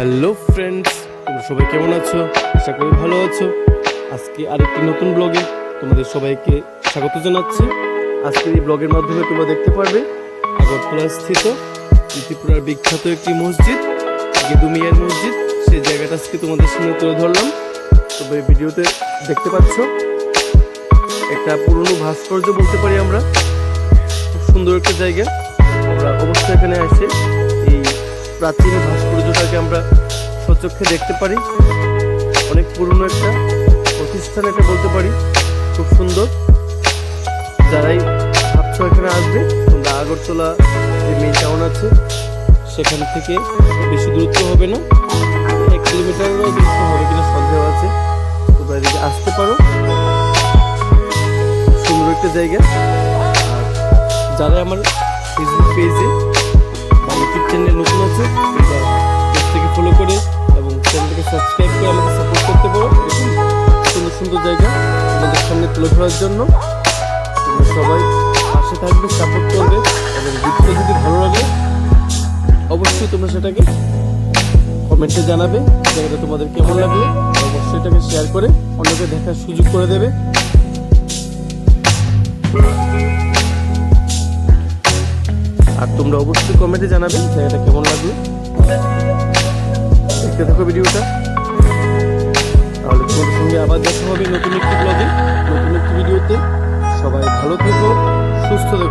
Hello friends তোমরা সবাই কেমন আছো? আশা করি ভালো আছো। আজকে আরেকটি নতুন ব্লগে তোমাদের সবাইকে স্বাগত জানাচ্ছি। আজকের এই ব্লগের মাধ্যমে তোমরা দেখতে পারবে আগরতলা স্থিত ত্রিপুরার বিখ্যাত একটি মসজিদ গেদুমিয়ার মসজিদ। সেই জায়গাটা আজকে তোমাদের সামনে তুলে ধরলাম। তবে ভিডিওতে দেখতে পাচ্ছ একটা পুরনো ভাস্কর্য বলতে পারি আমরা। খুব সুন্দর একটা জায়গা। আমরা অবশ্যই এখানে এই প্রাচীন ভাস্কর্যটাকে আমরা সচক্ষে দেখতে পারি। অনেক পুরনো একটা প্রতিষ্ঠান এটা বলতে পারি। খুব সুন্দর। যারাই ভাবছ এখানে আসবে, তোমরা আগরতলা যে মেন টাউন আছে, সেখান থেকে বেশি দূরত্ব হবে না। এক কিলোমিটারেরও দূরত্ব হবে কিনা সন্দেহ আছে। তোমরা এদিকে আসতে পারো। সুন্দর একটা জায়গা। যারা আমার ফেসবুক পেজে ইউটিউব চ্যানেল নতুন আছে তোমরা পেজ থেকে ফলো করে এবং চ্যানেলটাকে সাবস্ক্রাইব করে আমাকে সাপোর্ট করতে পারো। এরকম সুন্দর সুন্দর জায়গা আমাদের সামনে তুলে ধরার জন্য। তোমরা সবাই পাশে থাকবে সাপোর্ট করবে এবং ভিডিওটা যদি ভালো লাগে, অবশ্যই তোমরা সেটাকে কমেন্টে জানাবে, জায়গাটা তোমাদের কেমন লাগল, অবশ্যই এটাকে শেয়ার করে অন্যকে দেখার সুযোগ করে দেবে। তোমরা অবশ্যই কমেন্টে জানাবে জায়গাটা কেমন লাগল। দেখতে থাকো ভিডিওটা। তাহলে তোমাদের সঙ্গে আবার দেখা হবে নতুন একটি ব্লগে নতুন একটি ভিডিওতে। সবাই ভালো থেকো, সুস্থ থেকো।